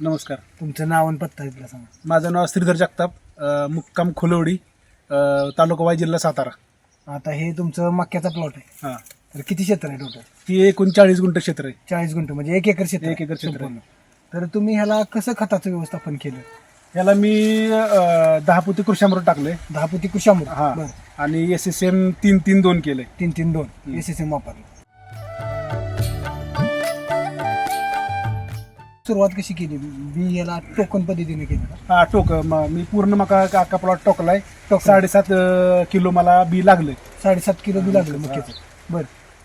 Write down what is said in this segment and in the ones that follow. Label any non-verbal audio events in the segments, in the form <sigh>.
नमस्कार. तुमचं नाव आणि पत्ता इथला सांगा. माझं नाव श्रीधर जगताप अ, मुक्काम खोलवडी अ, तालुका वाई जिल्हा सातारा. आता हे तुमचं मक्याचा प्लॉट आहे. हा. तर किती क्षेत्र आहे टोटल ती एकूण चाळीस गुंठ क्षेत्र आहे. चाळीस गुंठ म्हणजे एक एकर क्षेत्र एक एकर क्षेत्र आहे. संपूर्ण. तर तुम्ही ह्याला कसं खताचं व्यवस्थापन केलं? याला मी अ, दहा पोती कृषामृत टाकले दहा पोती कुशामृत हा. बरं. आणि एस एस एम तीन तीन दोन केले तीन तीन दोन. एस एस एम वापरलं. सुरुवात कशी केली? बी याला टोकन पद्धतीने केलं का? हा टोक म- मी पूर्ण मका काका प्लॉट टोकलाय. टोकलाय. साडेसात अ, किलो मला बी लागले साडेसात किलो बी लागलं मक्याचं बरं.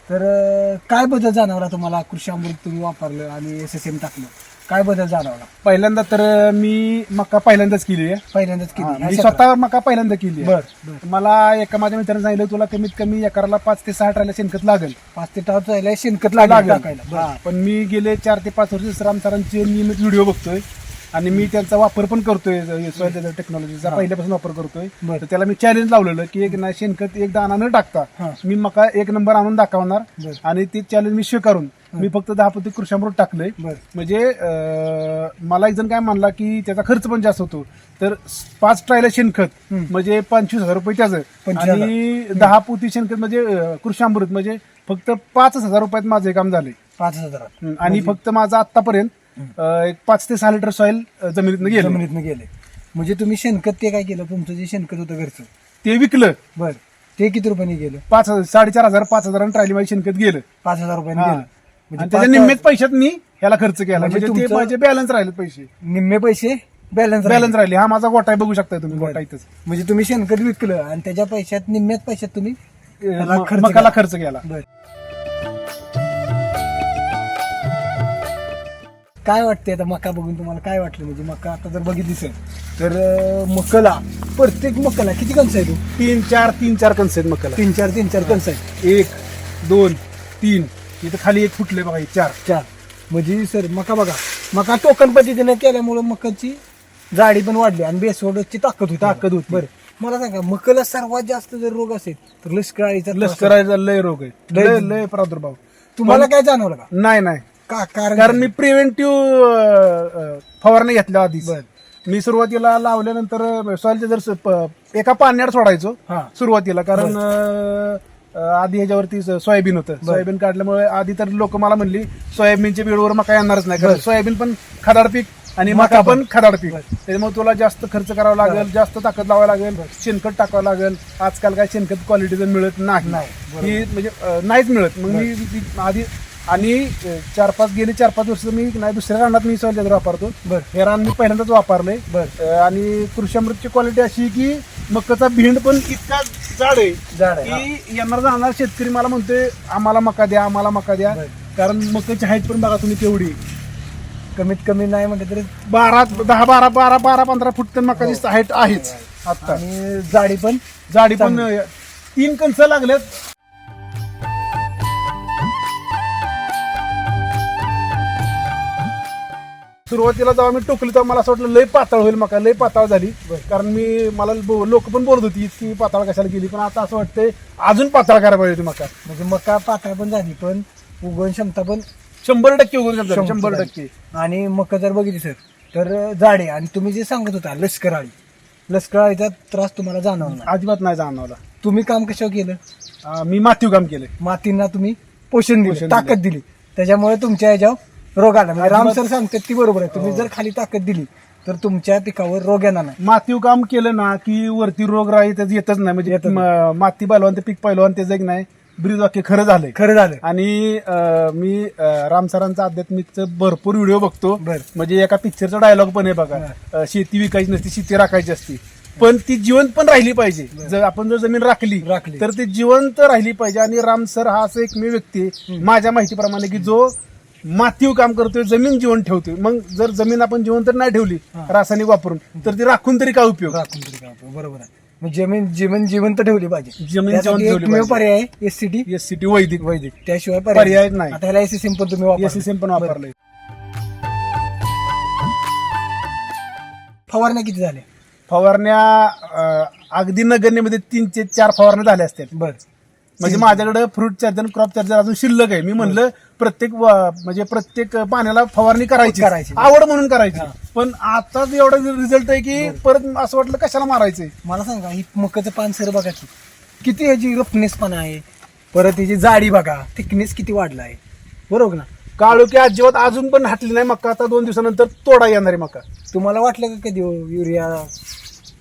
तर अं, काय बदल जाणवला तुम्हाला? कृषी अमृत तुम्ही वापरलं आणि एस एस एम टाकलं? काय बदल जाणवला? पहिल्यांदा तर मी मका पहिल्यांदाच केली आहे. पहिल्यांदाच केली. मी स्वतः मका पहिल्यांदा केली. बर मला एका माझ्या मित्राने सांगितलं तुला कमीत कमी एकराला पाच ते सहा ट्रायला शेणखत लागेल. पाच ते टाच जायला शेणखत लागलं पण मी गेले चार ते पाच वर्ष राम सरांचे नियमित व्हिडिओ बघतोय. आणि मी त्यांचा वापर पण करतोय टेक्नॉलॉजीचा. पहिल्यापासून वापर करतोय. तर त्याला मी चॅलेंज लावलेलं की एक ना शेणखत एक दाना न टाकता. मी मका एक नंबर आणून दाखवणार. आणि ते चॅलेंज मी स्वीकारून. मी फक्त दहा पोती कृषामृत टाकलंय. म्हणजे मला एक जण काय म्हणला की त्याचा खर्च पण जास्त होतो. तर पाच ट्रायला शेणखत. म्हणजे पंचवीस हजार रुपये त्याचं. 25,000. आणि दहा पोती शेणखत म्हणजे अं, कृषामृत म्हणजे फक्त पाच हजार रुपयात माझं काम झाले पाच हम्म, आणि फक्त माझं आतापर्यंत एक पाच ते सहा लिटर सॉइल जमिनीतनं गेलं. जमिनीतनं गेले. म्हणजे तुम्ही शेणखत ते काय केलं? तुमचं जे शेणखत होतं घरचं. ते विकलं. बर. ते किती रुपयाने गेलं? पाच हजार साडेचार हजार पाच हजार ट्रायली माझी शेणखत गेलं. पाच हजार रुपयाने हा. आणि म्हणजे त्याच्या पाच- निम्म्याच पैशात मी ह्याला खर्च केला. म्हणजे म्हणजे ते तुमचं- माझे बॅलन्स राहिले पैसे. निम्मे पैसे बॅलन्स बॅलन्स राहिले. हा माझा गोटा आहे बघू शकता तुम्ही गोटा इथंच. म्हणजे तुम्ही शेणखत विकलं आणि त्याच्या पैशात निम्म्याच पैशात तुम्ही त्याला खर्च मकाला केला. खर्च केला. बर. काय वाटतंय आता मका बघून तुम्हाला? काय वाटलं? म्हणजे मका आता जर बघितली सर तर अं, मकाला प्रत्येक मकाला किती कणस आहे तू तीन चार तीन चार आहेत मकाला. तीन चार तीन चार कणस आहेत. एक दोन तीन. इथं खाली एक फुटले बघा हे चार. चार. म्हणजे सर मका बघा. मका टोकन पद्धतीने केल्यामुळे मकाची जाडी पण वाढली आणि बेसवडची ताकद होती. ताकद होती. बरं. मला सांगा मकाला सर्वात जास्त जर रोग असेल तर लष्कराचा लष्कराचा लय रोग आहे. लय- लय प्रादुर्भाव. तुम्हाला काय जाणवलं का? नाही नाही. का कारण मी प्रिव्हेंटिव्ह फवारणी घेतल्या बर. मी सुरुवातीला लावल्यानंतर सॉइलचे जर एका पाण्यावर सोडायचो हा. सुरुवातीला. कारण आधी ह्याच्यावरती सोयाबीन होतं. सोयाबीन काढल्यामुळे आधी तर लोक मला म्हणली सोयाबीनच्या वेळेवर मका येणारच नाही. कारण सोयाबीन पण खदाड पीक आणि मका पण खदाड पीक. त्याच्यामुळे तुला जास्त खर्च करावा लागेल जास्त ताकद लावावी लागेल शेणखत टाकावं लागेल. आजकाल काय शेणखत क्वालिटीचं मिळत नाही. नाही, ही म्हणजे नाहीच मिळत. मग मी आधी आणि चार पाच गेले चार पाच वर्ष मी नाही दुसऱ्या रानात मी सोयाबीन वापरतो. बर. हे रान मी पहिल्यांदाच अं, आणि कृषामृतची क्वालिटी अशी की मकाचा भिंड पण इतका जाड आहे. झाड आहे हा. की येणार जाणार शेतकरी मला म्हणतोय आम्हाला मका द्या आम्हाला मका द्या. बर. कारण मकाची हाईट पण बघा तुम्ही केवढी कमीत कमी नाही म्हटलं तरी बारा दहा बारा बारा बारा पंधरा फूट तर मकाची हाईट आहेच. आता. आणि जाडी पण जाडी पण तीन कणस लागलेत सुरुवातीला जेव्हा मी टोकली तेव्हा मला असं वाटलं लय पातळ होईल मका लय पातळ झाली. कारण मी मला लोक पण बोलत होती की पातळ कशाला गेली पण आता असं वाटतंय अजून पातळ करायला पाहिजे होती मका. म्हणजे मका पातळ पण झाली पण उगवण क्षमता पण शंभर टक्के उगवून शकतात, शंभर. टक्के. आणि मका जर बघितली सर तर जाडे आणि तुम्ही जे सांगत होता लष्कर आळी लष्कर आळीचा त्रास तुम्हाला जाणवला. अजिबात नाही जाणवला. तुम्ही काम कशावर केलं? मी मातीव काम केलंय मातींना तुम्ही पोषण दिलं. ताकद दिली. त्याच्यामुळे तुमच्या याच्यावर रोग आला. म्हणजे राम सर सांगतात ती बरोबर आहे. तुम्ही जर खाली ताकद दिली तर तुमच्या पिकावर रोग येणार नाही. मातीव काम केलं ना की वरती रोग राही त्याचं येतच नाही. म्हणजे म- माती पहिलवान ते पीक पहिलवान त्याचं एक नाही. ब्रिज वाक्य खरं झालंय. खरं झालं आणि अं, मी अं, राम सरांचा आध्यात्मिकचं भरपूर व्हिडिओ बघतो. बर. म्हणजे एका पिक्चरचा डायलॉग पण आहे बघा. अं, शेती विकायची नसती शेती राखायची असती. पण ती जिवंत पण राहिली पाहिजे. जर आपण जर जमीन राखली राखली. तर ती जिवंत राहिली पाहिजे. आणि राम सर हा असं एकमेव व्यक्ती आहे, माझ्या माहितीप्रमाणे की जो मातीव काम करतोय जमीन जिवंत ठेवतोय. मग जर जमीन आपण जिवंत नाही ठेवली रासायनिक वापरून तर ती राखून तरी काय उपयोग? राखून तरी काय उपयोग, बरोबर आहे. मग जमीन जीवन जिवंत ठेवली पाहिजे. जमीन त्यासाठी जिवंत ठेवली एकमेव पाहिजे. पर्याय S C T S C T वैदिक. वैदिक. त्याशिवाय पर्याय नाही. आता ह्याला एस पण तुम्ही वापरलं. एस एस पण वापरलंय. फवारण्या किती झाल्या? फवारण्या अं, अगदी नगण्यमध्ये तीन ते चार फवारण्या झाल्या असतील बर. म्हणजे माझ्याकडे फ्रूट चार्जर क्रॉप चार्जर अजून शिल्लक आहे. मी म्हणलं प्रत्येक व- म्हणजे प्रत्येक पाण्याला फवारणी करायची. करायची. आवड म्हणून करायची. पण आता एवढा रिझल्ट आहे की परत असं वाटलं कशाला मारायचंय? मला सांगा ही मकाचं पान सर बघा की किती ह्याची रफनेस पण आहे. परत त्याची जाडी बघा. थिकनेस किती वाढला आहे बरोबर ना? काळोखी अजिबात अजून पण हटली नाही मका. आता दोन दिवसानंतर तोडा येणार आहे मका. तुम्हाला वाटलं का कधी हो, युरिया?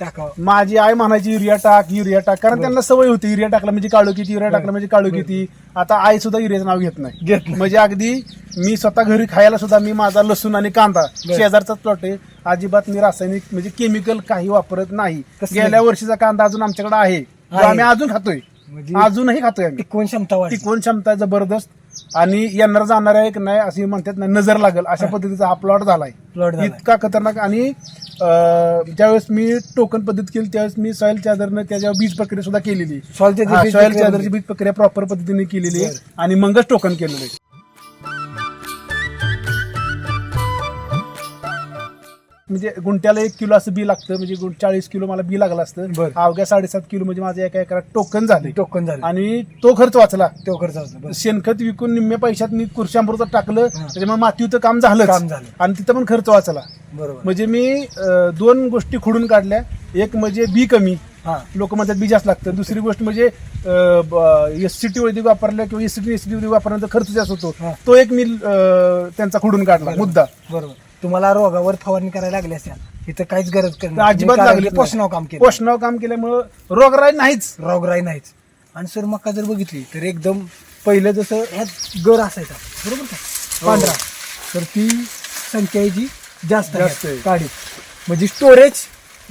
टाकावं. माझी आई म्हणायची युरिया टाक युरिया टाक. कारण त्यांना सवय होती युरिया टाकला म्हणजे काळू किती युरिया टाकला म्हणजे काळू किती. आता आई सुद्धा युरियाचं नाव घेत नाही. घेत नाही. म्हणजे अगदी मी स्वतः घरी खायला सुद्धा मी माझा लसूण आणि कांदा शेजारचाच प्लॉट आहे. अजिबात मी रासायनिक म्हणजे केमिकल काही वापरत नाही. कसलं? गेल्या वर्षीचा कांदा अजून आमच्याकडे आहे. जो आहे. आम्ही अजून खातोय. म्हणजे अजूनही खातोय आम्ही. टिकवून क्षमता वाढली. टिकवून क्षमता जबरदस्त. आणि येणार जाणार आहे की नाही असे म्हणतात ना नजर लागल. अशा पद्धतीचा हा प्लॉट झालाय. प्लॉट इतका खतरनाक आणि अं, ज्यावेळेस मी टोकन पद्धत केली त्यावेळेस मी सॉइल चादरनं त्याच्यावर बीज प्रक्रिया सुद्धा केलेली. सॉइल प्रक्रिया चादरची बीज प्रक्रिया प्रॉपर पद्धतीने केलेली आहे आणि मगच टोकन केलेलं आहे. म्हणजे गुंट्याला एक किलो असं बी लागतं म्हणजे गुं- चाळीस किलो मला बी लागलं असतं. बरं. अवघ्या साडेसात किलो म्हणजे माझ्या एका एकरात टोकन झाले टोकन झालं आणि तो खर्च वाचला. तो खर्च बस शेणखत विकून निम्म्या पैशात मी कृषामृत टाकलं त्याच्यामुळे मातीचं काम झालं काम झालं. आणि तिथं पण खर्च वाचला. बरोबर. म्हणजे मी अं, दोन गोष्टी खोडून काढल्या. एक म्हणजे बी कमी. हा. लोक म्हणतात बी जास्त लागतं. दुसरी गोष्ट म्हणजे एस सी टी वैदिक वापरल्या किंवा S C T S T वैदिक वापरल्यानंतर खर्च जास्त होतो. हा. तो एक मी अं, त्यांचा खोडून काढला मुद्दा. बरोबर. तुम्हाला रोगावर फवारणी करायला लागली असत्या इथं काहीच गरज तर अजिबात लागली पोषणाव काम केलं. पोषणाव काम केल्यामुळं रोगराई नाहीच. रोगराई नाहीच. आणि सर मका जर बघितली तर एकदम पहिलं जसं ह्यात गर असायचा. बरोबर का? पांढरा. तर ती संख्या याची जास्त जास्त आहे. आहे. काढी म्हणजे स्टोरेज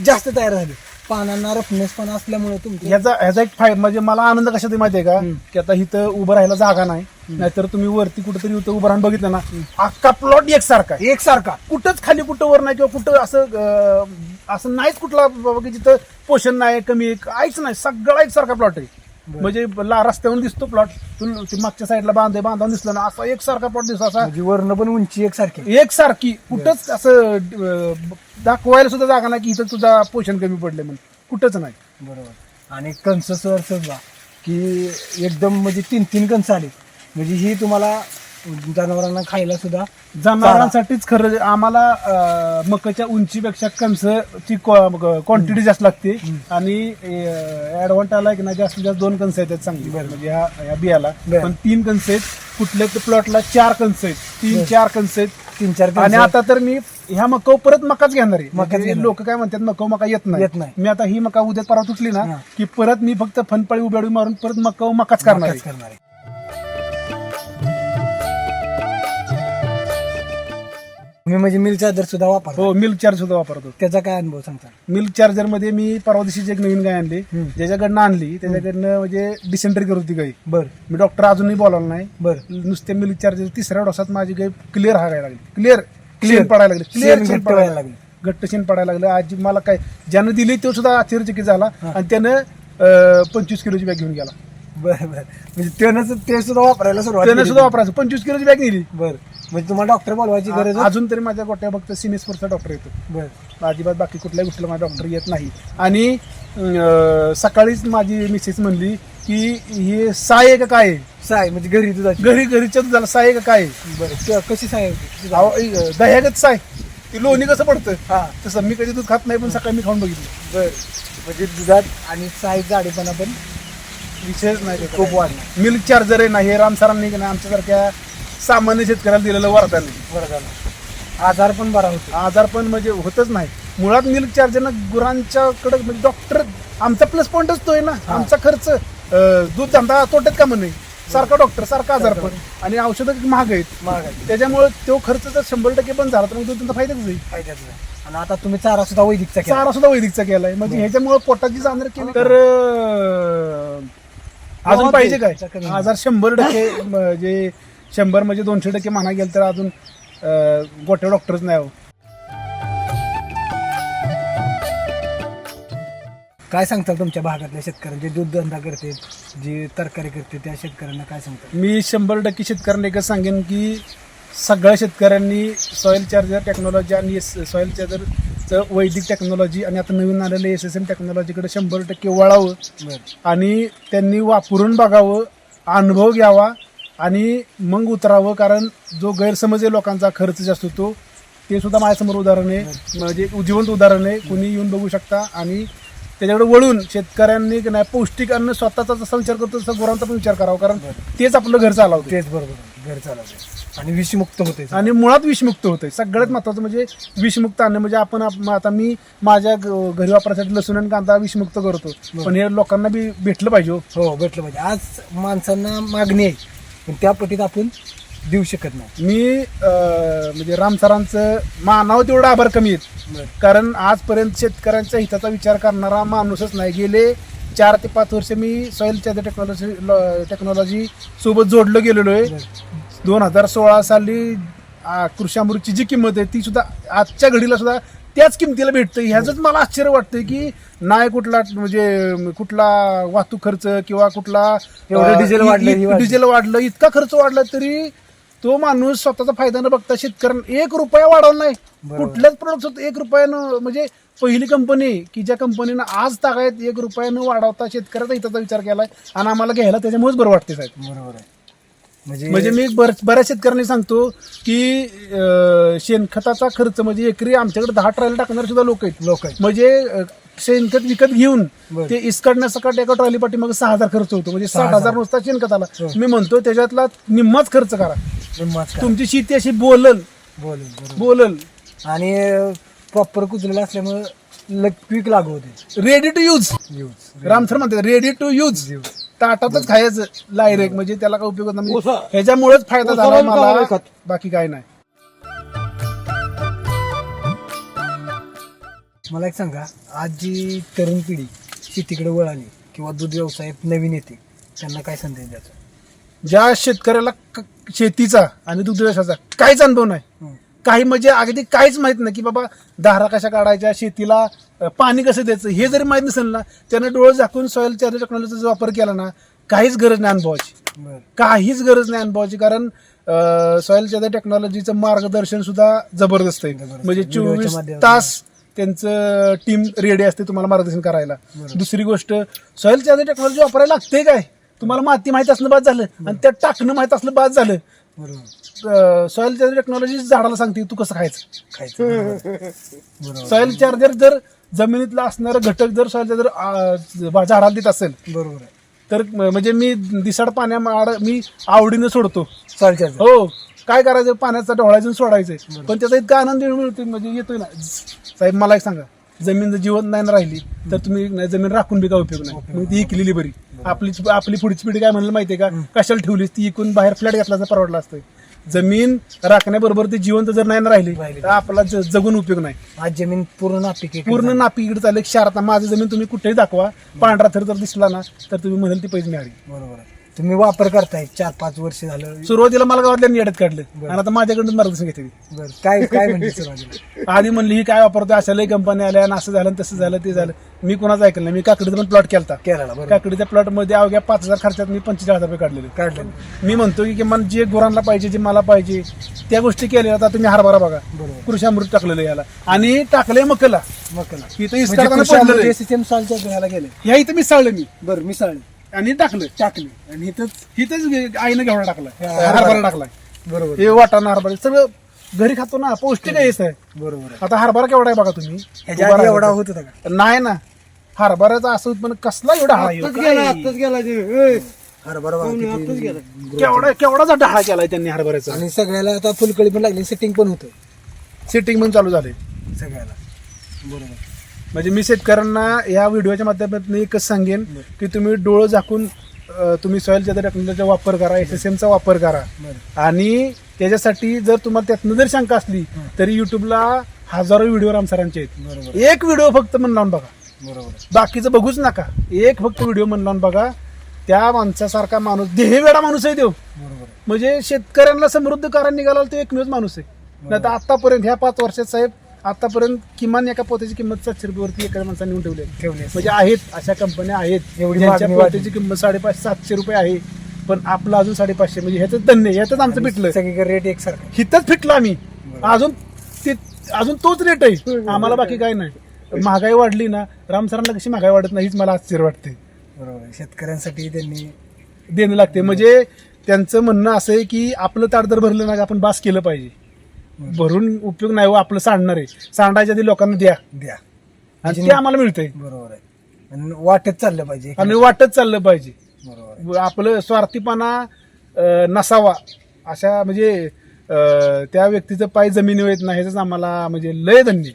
जास्त तयार झाली. पानांना रफनेस पण असल्यामुळे तुमच्या ह्याचा ह्याचा एक फायदा म्हणजे मला आनंद कशात आहे माहितीये का? की आता इथं उभं राहायला जागा नाही. नाहीतर तुम्ही वरती कुठेतरी इथं उभं राहून बघितलं ना अख्खा प्लॉट एकसारखा आहे. एकसारखा. कुठंच खाली कुठं वर नाही किंवा कुठं असं अं, असं नाहीच कुठला बाबा की जिथं पोषण नाही कमी आहे, काहीच नाही. सगळा एकसारखा प्लॉट आहे. म्हणजे ला रस्त्यावरून दिसतो प्लॉट मागच्या साईडला बांधे बांधावून दिसलं ना असा एकसारखा प्लॉट दिसतो असा म्हणजे वर्ण पण उंची एकसारखी एकसारखी. कुठंच असं अं, दाखवायला सुद्धा जागा नाही की इथं तुझा पोषण कमी पडले म्हणून. कुठंच नाही. बरोबर. आणि कंस सर समजा की एकदम म्हणजे तीन तीन कंस आले म्हणजे ही तुम्हाला जनावरांना खायला सुद्धा जनावरांसाठीच खरं आम्हाला अं, मकाच्या उंचीपेक्षा कणसची क्वांटिटी जास्त लागते. आणि ऍडव्हान्ट आला की ना जास्तीत जास्त दोन कणस आहेत चांगली. म्हणजे ह्या ह्या बियाला. बरं. पण तीन कणस आहेत. कुठल्या प्लॉटला चार कणस आहेत. तीन चार कणस आहेत. तीन चार आणि कणसं- आता तर मी ह्या मकाव परत मकाच घेणार आहे. मकाच म्हणजे घेणार. लोक काय म्हणतात मकाव मका येत नाही. येत नाही. मी आता ही मका उद्या परवा तुटली ना हा. की परत मी फक्त फनपळी उब्याडी मारून परत मकाव मकाच करणार आहे. करणार आहे. तुम्ही म्हणजे मिल चार्जर सुद्धा वापरता. हो मिल्क चार्ज सुद्धा वापरतो. त्याचा काय अनुभव सांगता? मिल्क चार्जरमध्ये मी परवा दिवशीची एक नवीन गाय आणली. हम्म. ज्याच्याकडनं आणली त्याच्याकडनं म्हणजे डिसेंट्री करत होती गाय. बर. मी डॉक्टर अजूनही बोलावला नाही. बर. नुसते मिल्क चार्जर तिसऱ्या डोसात माझी गाय क्लिअर हागायला लागली. क्लिअर. क्लिअर पडायला लागली. शेण क्लिअर घट्ट व्हायला लागली. घट्ट शेण पडायला लागलं. आजी मला काय ज्यानं दिली तो सुद्धा आश्चर्यचकित झाला हा. आणि त्यानं अं, पंचवीस किलोची बॅग घेऊन गेला. बर बर. म्हणजे त्यानं ते सुद्धा वापरायला सुरुवात त्यानं केली. सुद्धा वापरायचं. पंचवीस किलोची बॅग नेली. बर. म्हणजे तुम्हाला डॉक्टर बोलवायची गरज अजून तरी माझ्या गोट्या फक्त सिनेस्पोर्टचा डॉक्टर येतो. बर. अजिबात बाकी कुठल्याही गोष्टीला माझा डॉक्टर येत नाही. आणि अं, सकाळीच माझी मिसेस म्हणली की हे साय का काय आहे? साय म्हणजे घरी दुधाची घरी घरीच्या दुधाला साय का काय आहे? बर क- कशी साय होती? अहो, अं, दह्यागत साय. ती लोणी कसं पडतं? हा. तसं मी कधी दूध खात नाही पण सकाळी मी खाऊन बघितलं. बर. म्हणजे दुधात आणि साय जाडीपणा पण विषयच नाही त्याचा. खूप वाढला. मिल्क चार्जर आहे नाही हे रामसरांनी की नाही आमच्यासारख्या सामान्य शेतकऱ्याला दिलेलं वरदान आहे. आजार पण बरा होतो. आजार पण म्हणजे होतच नाही. मुळात मिल्क चार्जरनं गुरांच्याकडे म्हणजे डॉक्टर आमचा प्लस पॉईंटच तो आहे ना. आमचा खर्च अं, दूध धंदा तोट्यात का म्हणे सारखा डॉक्टर सारखा आजार पण. आणि औषधं महाग आहेत. महाग आहे त्याच्यामुळे तो खर्च जर शंभर टक्के पण झाला तर मग तुमचा फायदाच फायद्याचं आहे. आणि आता तुम्ही चारा सुद्धा वैदिकचा केला. चारा सुद्धा वैदिकचा केलाय. म्हणजे ह्याच्यामुळे पोटाची जाणार केली तर अं, अजून पाहिजे काय. आजार शंभर टक्के म्हणजे शंभर म्हणजे दोनशे टक्के म्हणा गेलं तर अजून गोट्या डॉक्टरच नाही हो काय सांगता तुमच्या भागातल्या शेतकऱ्यांचे दूध धंदा करते जे तरकारी करते त्या शेतकऱ्यांना काय सांगता मी शंभर टक्के शेतकऱ्यांना एकच सांगेन की सगळ्या शेतकऱ्यांनी सॉइल चार्जर टेक्नॉलॉजी आणि सॉइल चार्जर तर वैदिक टेक्नॉलॉजी आणि आता नवीन आलेलं एस एस एम टेक्नॉलॉजीकडे शंभर टक्के वळावं. आणि त्यांनी वापरून बघावं अनुभव घ्यावा आणि मग उतरावं कारण जो गैरसमज आहे लोकांचा खर्च जास्त होतो ते सुद्धा माझ्यासमोर उदाहरण आहे म्हणजे जिवंत उदाहरण आहे. कुणी येऊन बघू शकता आणि त्याच्याकडे वळून शेतकऱ्यांनी की नाही पौष्टिक अन्न स्वतःचा जसा विचार करतो तसा गुरांचा पण विचार करावा कारण तेच आपलं घर चालवते तेच बरोबर. घर चालवते आणि विषमुक्त होते आणि मुळात विषमुक्त होतंय. सगळ्यात महत्वाचं म्हणजे विषमुक्त अन्न म्हणजे आपण आप- आता मी माझ्या घरी वापरासाठी लसूण आणि कांदा विषमुक्त करतो. पण हे लोकांना बी भेटलं पाहिजे हो. हो भेटलं पाहिजे. आज माणसांना मागणी आहे. पण त्या पटीत आपण देऊ शकत नाही. मी अं, म्हणजे राम सरांचं मानावं तेवढं आभार कमी आहेत. बरं. कारण आजपर्यंत शेतकऱ्यांच्या हिताचा विचार करणारा माणूसच नाही. गेले चार ते पाच वर्ष मी सॉईल टेक्नॉलॉजी टेक्नॉलॉजी सोबत जोडलं गेलेलो आहे. दोन हजार सोळा साली आ, कृषी अमृतची जी किंमत आहे ती सुद्धा आजच्या घडीला सुद्धा त्याच किमतीला भेटतं ह्याच मला आश्चर्य वाटतं की नाही कुठला म्हणजे कुठला वाहतूक खर्च किंवा कुठला एवढं डिझेल वाढलं, इ- हे वाढलं. डिझेल वाढलं इतका खर्च वाढला तरी तो माणूस स्वतःचा फायदा न बघता शेतकऱ्यांना एक रुपया वाढवला नाही बरोबर. कुठल्याच प्रोडक्ट एक रुपयानं म्हणजे पहिली कंपनी की ज्या कंपनीनं आज तागायत एक रुपयानं वाढवता शेतकऱ्याचा हिताचा विचार केलाय आणि आम्हाला घ्यायला त्याच्यामुळेच बरं वाटते साहेब बरोबर आहे म्हणजे म्हणजे मी बर- बऱ्याच शेतकऱ्यांनी सांगतो की अं, शेणखताचा खर्च म्हणजे एकरी आमच्याकडे दहा ट्रॉली टाकणारे सुद्धा लोक आहेत. लोक आहेत. म्हणजे अं, शेणखत विकत घेऊन बरं. ते इसकडण्यासकट एका ट्रॉली पाठी मग सहा हजार खर्च होतो. म्हणजे सहा साठ हजार. हजार. नुसता शेणखताला. हो. मी म्हणतो त्याच्यातला निम्माच खर्च करा. तुमची शेती अशी बोलल. बोलेल बरोबर. बोलल. आणि प्रॉपर कुजलेलं असल्यामुळे लग पीक लागू होते. रेडी टू यूज यूज रामसर म्हणतात रेडी टू यूज यूज ताटातच खायचं लायरेक म्हणजे त्याला काय उपयोग होत नाही. म्हणजे ह्याच्यामुळेच फायदा झाला मला. बाकी काय नाही. मला एक सांगा आज जी तरुण पिढी शेतीकडे वळाली किंवा दूध व्यवसायात नवीन येते त्यांना काय संदेश द्यायचा? ज्या शेतकऱ्याला क- शेतीचा आणि दुग्ध व्यवसायाचा काहीच अनुभव नाही. हं. काही म्हणजे अगदी काहीच माहीत नाही की बाबा धारा कशा काढायच्या शेतीला पाणी कसं द्यायचं? हे जरी माहीत नसेल ना त्यानं डोळे झाकून सॉईल चार्जर टेक्नॉलॉजीचा वापर केला ना काहीच गरज नाही अनुभवाची. काहीच गरज नाही अनुभवाची कारण सॉईल चार्जर टेक्नॉलॉजीचं मार्गदर्शन सुद्धा जबरदस्त आहे. म्हणजे चोवीस. तास त्यांचं टीम रेडी असते तुम्हाला मार्गदर्शन करायला. दुसरी गोष्ट सॉईल चार्जर टेक्नॉलॉजी वापरायला लागते काय? तुम्हाला माती माहीत असणं बाद झालं आणि त्यात टाकणं माहीत असलं बाद झालं. सॉईल चार्जर टेक्नॉलॉजी झाडाला सांगते तू कसं खायचं? खायचं. सॉईल चार्जर <laughs> जर जमिनीतला असणारं घटक जर सॉईल चार्जर झाडाला देत असेल बरोबर आहे. तर म- म्हणजे मी दिसाड पाण्या मी आवडीनं सोडतो. चालते हो काय करायचं? पाण्याचा ढोळायचं सोडायचं पण त्याचा इतका आनंद मिळतो म्हणजे येतोय ना. साहेब मला एक सांगा. जमीन जर जिवंत नाही ना राहिली तर तुम्ही नाही जमीन राखून बी काय उपयोग नाही? मग ती इकलेली बरी. आपली आपली पुढची पिढी काय म्हणलं माहितीये का? कशाला ठेवलीस? ती इकून बाहेर फ्लॅट घेतला तर परवडला असतं जमीन राखण्याबरोबर ती जिवंत जर नाही ना राहिली राहिली. तर आपला ज- जगून उपयोग नाही आज जमीन पूर्ण नापिक आहे. पूर्ण नापी इकडे चालले क्षार आता माझं जमीन तुम्ही कुठेही दाखवा पांढरा थर जर दिसला ना तर तुम्ही म्हणाल ती पैसे मिळाली बरोबर आहे तुम्ही वापर करताय चार पाच वर्ष झालं. सुरुवातीला मला गावातल्या येड्यात काढलं. आणि आता माझ्याकडून मार्गदर्शन घेतली बरं. काय काय म्हणजे <laughs> सुरुवातीला? आधी म्हणली ही काय वापरतोय? अशा लई कंपन्या आल्या आणि असं झालं आणि तसं झालं ते झालं. मी कोणाचं ऐकलं नाही. मी काकडीचा पण प्लॉट केलता. केरळा बरोबर. काकडीच्या प्लॉटमध्ये अवघ्या पाच हजार खर्चात मी पंचेचाळीस हजार रुपये काढलेले. काढलं मी म्हणतो की किमान जे गुरांना पाहिजे जे मला पाहिजे त्या गोष्टी केल्या आता तुम्ही हरभरा बघा. बरोबर. कृषी अमृत टाकलेलं याला. आणि टाकले मकला. मकला. इथं इसकाडताना पडलेलं आहे. सिस्टम चालतं घ्यायला गेले. ह्या इथं मी साळलं मी. बरं आणि टाकलं टाकली आणि इथंच इथंच आईनं घेवडा टाकला हा, हरभरा टाकलाय. बरोबर. हे वाटाणा हरभरा सगळं घरी खातो ना पौष्टिक आहे हे. बरोबर. आता हरभरा केवढा आहे बघा तुम्ही? ह्याच्या आधी. एवढा होत होता का? नाही ना. हरभऱ्याचा असं उत्पन्न कसला एवढा हा ह्यो? हरभरा बघा किती केवढा केवढाचा डहा केलाय त्यांनी हरभऱ्याचा? आणि सगळ्याला आता फुलकळी पण लागली सेटिंग पण होतं. सेटिंग पण चालू झाले. सगळ्याला. बरोबर. म्हणजे मी शेतकऱ्यांना या व्हिडिओच्या माध्यमातून एकच सांगेन की तुम्ही डोळं झाकून तुम्ही सॉईल टेक्नॉलॉजीचा वापर करा एस एस एमचा वापर करा. आणि त्याच्यासाठी जर तुम्हाला त्यातनं जर शंका असली तरी युट्यूबला हजारो व्हिडिओ रामसरांचे आहेत. एक व्हिडिओ फक्त मन लावून बघा. बरोबर. बाकीचं बघूच नका. एक फक्त व्हिडिओ मन लावून बघा. त्या माणसासारखा माणूस देहवेडा माणूस आहे देव म्हणजे शेतकऱ्यांना समृद्ध कारण निघाला तो एकमेव माणूस आहे. नाही तर आतापर्यंत ह्या पाच वर्षात साहेब आतापर्यंत किमान एका पोत्याची किंमत सातशे रुपयेवरती एका माणसाने येऊन ठेवली म्हणजे आहेत अशा कंपन्या आहेत. एवढी ज्यांच्या पोत्याची किंमत साडेपाचशे सातशे रुपये आहे. पण आपलं अजून साडेपाचशे म्हणजे ह्याच धन्य ह्याच आमचं पिटलं सगळीकडे रेट एकसारखा. हिथंच फिटलं आम्ही. अजून ते अजून तोच रेट आहे. आम्हाला बाकी काय नाही. महागाई वाढली ना रामसरांना कशी महागाई वाढत नाही हीच मला आश्चर्य वाटते बरोबर. शेतकऱ्यांसाठी त्यांनी देणं लागते म्हणजे त्यांचं म्हणणं असं आहे की आपलं ताट जर भरलं ना आपण बास केलं पाहिजे. भरून उपयोग नाही हो आपलं सांडणार आहे. सांडायच्या आधी लोकांना द्या. द्या. आणि ते आम्हाला मिळतंय. बरोबर आहे. आणि वाटत चाललं पाहिजे आणि वाटत चाललं पाहिजे. बरोबर आहे. आपलं स्वार्थीपणा अं, नसावा. अशा म्हणजे अं, त्या व्यक्तीचं पाय जमिनीवर येत नाही ह्याच आम्हाला म्हणजे लय धन्य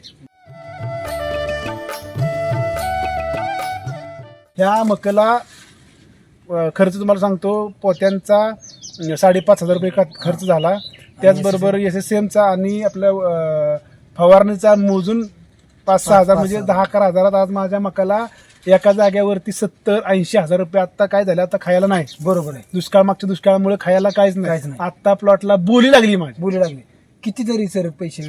ह्या मकला अं, खर्च तुम्हाला सांगतो पोत्यांचा अं, साडेपाच हजार रुपये खर्च झाला. त्याचबरोबर एस एस एमचा आणि आपल्या फवारणीचा मोजून पाच सहा हजार म्हणजे दहा अकरा हजारात आज माझ्या मकाला एका जाग्यावरती सत्तर ऐंशी हजार रुपये. आता काय झालं? आता खायला नाही. बरोबर आहे. दुष्काळ मागच्या दुष्काळामुळे खायला काहीच नाही. आता प्लॉटला बोली लागली माझी. बोलू लागले. किती तरी सर पैसे?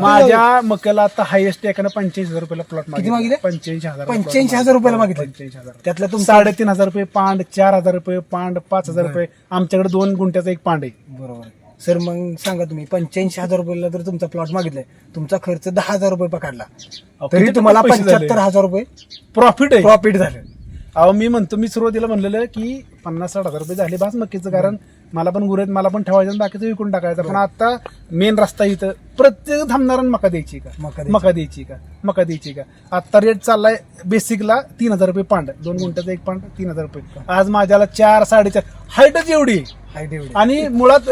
माझ्या मक्याला आता हायएस्ट एकानं पंच्याऐंशी हजार रुपयाला प्लॉट मागितले? पंच्याऐंशी हजार पंच्याऐंशी हजार रुपयाला मागितले? पंच्याऐंशी हजार. त्यातला तुमचा साडेतीन हजार रुपये पांड चार हजार रुपये पांड पाच हजार रुपये. आमच्याकडे दोन गुंठ्याचा एक पांड आहे. बरोबर. सर मग सांगा तुम्ही पंच्याऐंशी हजार रुपयाला जर तुमचा प्लॉट मागितलाय तुमचा खर्च दहा हजार रुपये पकडला तरी तुम्हाला? पंच्याहत्तर हजार रुपये प्रॉफिट आहे. प्रॉफिट झालं. अहो मी म्हणतो मी सुरुवातीला म्हणलेलं की पन्नास साठ हजार रुपये झाले बास मक्कीचं कारण मला पण गुरेत मला पण ठेवायचं बाकीचं विकून टाकायचं. पण आता मेन रस्ता इथं प्रत्येक थांबणाऱ्या मका द्यायची का? मका द्यायची. का? मका द्यायची का? आता रेट चाललाय बेसिकला तीन हजार रुपये पांड. दोन गुंठ्याचा एक पांड तीन हजार रुपये. आज माझ्याला चार साडेचार. हाईटच एवढी. हाय तेवढे आणि मुळात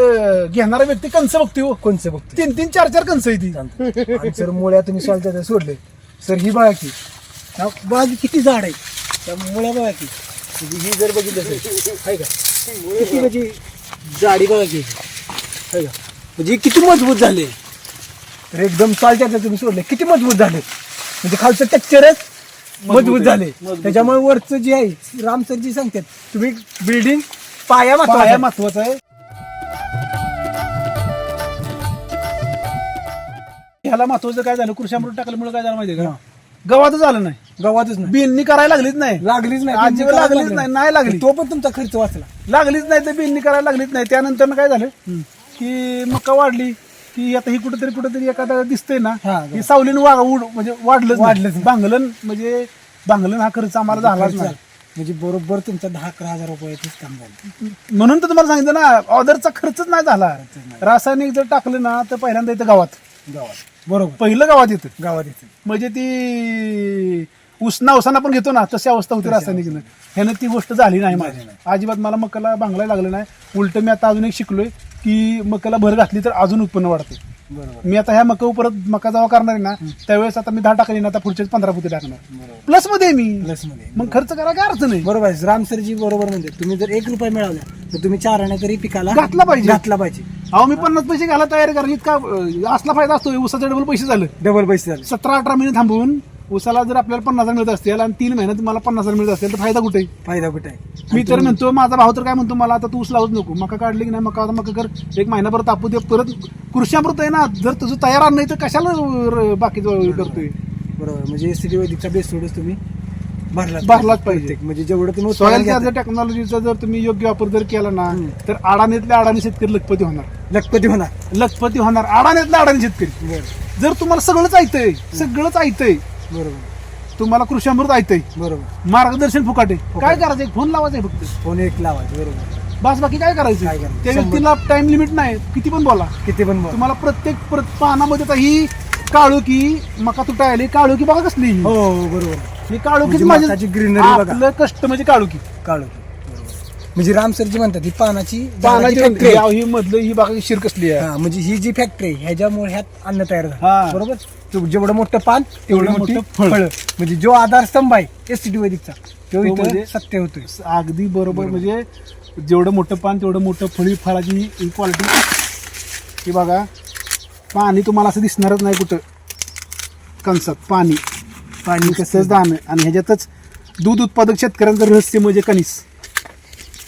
घेणारा व्यक्ती कंस बघते हो. कोणचे बघते. तीन तीन चार चार कंस आहे ती. आणि सर मुळ्या तुम्ही सॉल्ट सोडले. सर ही हा बाग किती झाड आहे. त्या मुळ्या म्हणजे ही जर बघितली असेल आहे का? किती म्हणजे जाडी बघा की. आहे का म्हणजे किती मजबूत झाले. तर एकदम चालत्यात तुम्ही सोडले. किती मजबूत झाले. म्हणजे खालचं टेक्चरच मजबूत आहे. झाले. मजबूत त्याच्यामुळे वरचं जे आहे रामसरजी सांगतात तुम्ही बिल्डिंग पाया पाया मात्र महत्त्वाचा आहे. ह्याला महत्वाचं काय झालं? कृषी अमृत टाकल्यामुळे काय झालं माहितीये का? हा. गवातच झालं नाही. गावातच नाही. बिननी करायला लागलीच नाही. लागलीच नाही लागलीच नाही नाही लागली. तो पण तुमचा खर्च वाचला. लागलीच नाही तर बिननी करायला लागलीच नाही. त्यानंतर काय झालं? की मका वाढली की आता ही कुठेतरी कुठेतरी एखादा दिसतंय ना हा, ही सावलीनं वा उड म्हणजे वाढलंच वाढलंच नाही. भांगलन म्हणजे भांगलन हा खर्च आम्हाला झालाच नाही. म्हणजे बरोबर तुमचा दहा अकरा हजार रुपयाचंच काम झालं. म्हणून तर तुम्हाला सांगितलं ना ऑर्डरचा खर्चच नाही झाला. रासायनिक जर टाकलं ना तर पहिल्यांदा येतं गावात. गावात. बरोबर. पहिलं गावात येतं. गावात येते. म्हणजे ती उसना उसाना पण घेतो ना तशी अवस्था होती रासायनिकनं. ह्यानं ती गोष्ट झाली नाही माझी अजिबात मला मकाला बांगलायला लागलं नाही. उलट मी आता अजून एक शिकलोय की मकाला भर घातली तर अजून उत्पन्न वाढते. बरोबर. मी आता ह्या मका परत मका जेव्हा करणार आहे ना त्यावेळेस आता मी दहा टाकली ना आता पुढचे पंधरा पुते टाकणार. प्लसमध्ये मी. प्लसमध्ये मग खर्च करा काय अर्थ नाही. बरोबर आहे. रामसरजी बरोबर म्हणजे तुम्ही जर एक रुपये मिळवला तर तुम्ही चार आण्या तरी पिकाला घातला पाहिजे. घातला पाहिजे. अहो मी पन्नास पैसे घाला तयारी करा. इतका अं, असला फायदा असतो उसाचे डबल पैसे झाले. डबल पैसे झाले. सतरा अठरा महिने थांबवून उसाला जर आपल्याला पन्नास हजार मिळत असतील आणि तीन महिन्यात तुम्हाला पन्नास हजार मिळत असेल तर फायदा कुठे? फायदा कुठे आहे? मी तर म्हणतो माझा भाऊ तर काय म्हणतो मला आता तू ऊस लावूच नको. मका काढली की नाही मका आता मका कर. एक महिनाभर तापू दे परत कृषामृत आहे ना जर तुझं तयार नाही तर कशाला बाकीचं करतोय? बरोबर. म्हणजे एसीडी वैदिकचा बेस सोडच तुम्ही. भरलाच पाहिजे. म्हणजे जेवढं तुम्ही घेताय, टेक्नॉलॉजीचा जर तुम्ही योग्य वापर जर केला ना. तर अडाणीतल्या अडाणी शेतकरी लखपती होणार. लखपती होणार. लखपती होणार. अडाणीतल्या अडाणी शेतकरी. जर तुम्हाला सगळंच ऐकतंय सगळंच ऐकतंय बरोबर. तुम्हाला कृषी अमृत ऐकतंय. बरोबर. मार्गदर्शन फुकाटे. काय करायचं एक फोन लावायचा आहे फक्त. फोन एक लावायचे बरोबर. बस बाकी काय करायचं? त्या. व्यक्तीला टाइम लिमिट नाही. किती पण बोला. किती पण बोल. तुम्हाला प्रत्येक प्रत- पानामध्ये ही काळुकी मका तुटा आली काळुकी बघा कसली. हो, बरोबर. ही काळुकीच म्हणजे माझी greenery बघा. आपलं कष्ट म्हणजे काळुकी काळू म्हणजे रामसरजी म्हणतात ही पानाची पानाची झाडाची factory. आहे. याव ही मधलं ही बघा शिर कसली आहे? हा म्हणजे ही जी फॅक्टरी आहे ह्याच्यामुळे ह्यात अन्न तयार झालं. हा. बरोबर? तो जेवढं मोठं पान तेवढं तेवढं मोठी मोठं फळ. फळ. म्हणजे जो आधारस्तंभ आहे एस टी वैदिकचा तो तो इथं म्हणजे- सत्य होतोय. अगदी बरोबर. म्हणजे जेवढं मोठं पान तेवढं मोठं फळी फळाची ही क्वालिटी ही बघा. पाणी तुम्हाला असं दिसणारच नाही कुठं. कणसात पाणी. पाणी कसं दाणं आणि ह्याच्यातच दूध उत्पादक शेतकऱ्यांचं रहस्य म्हणजे कणीस.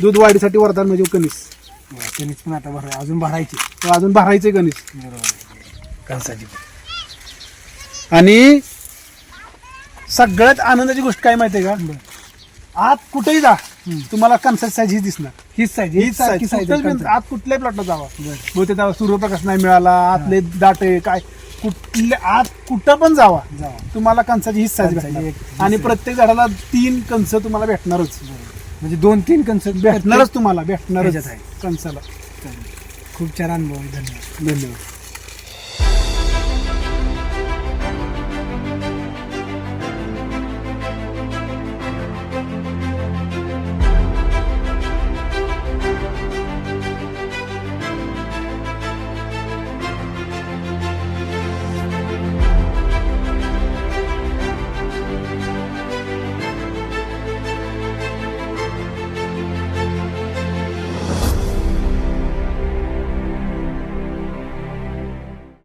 दूध वाढीसाठी वरदान म्हणजे कणीस. त्यांनीच पण आता भर अजून भरायची. अजून भरायचे कणीस. बरोबर. कंसाची आणि सगळ्यात आनंदाची गोष्ट काय माहितीये का? आत कुठेही जा तुम्हाला कणसाची साईज ही दिसणार. हीच साईज हीच साईज आत कुठल्याही प्लॉटला जावा. मग ते सूर्यप्रकाश नाही मिळाला आतले दाटे काय? कुठल्या आत कुठं पण जावा. जावा. तुम्हाला ही साईज भेटणार. एक- आणि प्रत्येक झाडाला तीन कणस तुम्हाला भेटणारच. म्हणजे दोन तीन कन्सर्ट भेटणारच तुम्हाला भेटणारच ह्याच्यात आहे. कणसाला. खूप छान अनुभव आहे. धन्यवाद. धन्यवाद.